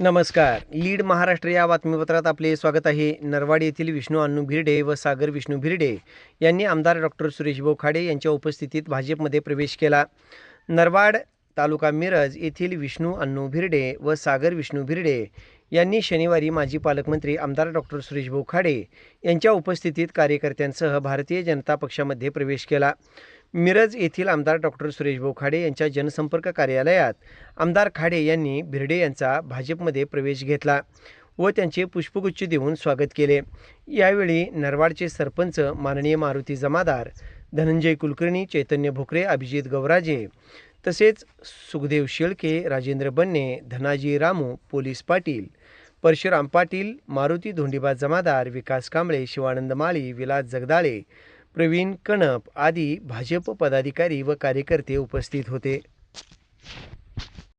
नमस्कार. लीड महाराष्ट्र या बातमीपत्रात आपले स्वागत आहे. नरवाड येथील विष्णू अण्णू भिरडे व सागर विष्णू भिरडे यांनी आमदार डॉक्टर सुरेश बोखाडे यांच्या उपस्थितीत भाजपमध्ये प्रवेश केला. नरवाड तालुका मिरज येथील विष्णू अण्णू भिरडे व सागर विष्णू भिरडे यांनी शनिवारी माजी पालकमंत्री आमदार डॉक्टर सुरेश खाडे यांच्या उपस्थितीत कार्यकर्त्यांसह भारतीय जनता पक्षामध्ये प्रवेश केला. मिरज येथील आमदार डॉक्टर सुरेश खाडे यांच्या जनसंपर्क कार्यालयात आमदार खाडे यांनी भिरडे यांचा भाजपमध्ये प्रवेश घेतला व त्यांचे पुष्पगुच्छ देऊन स्वागत केले. यावेळी नरवाडचे सरपंच माननीय मारुती जमादार धनंजय कुलकर्णी चैतन्य भोकरे अभिजित गवराजे तसेच सुखदेव शेळके राजेंद्र बन्ने धनाजी रामू पोलीस पाटील परशुराम पाटील मारुती धोंडीबा जमादार विकास कांबळे शिवानंद माळी विलास जगदाळे प्रवीण कणप आदी भाजप पदाधिकारी व कार्यकर्ते उपस्थित होते.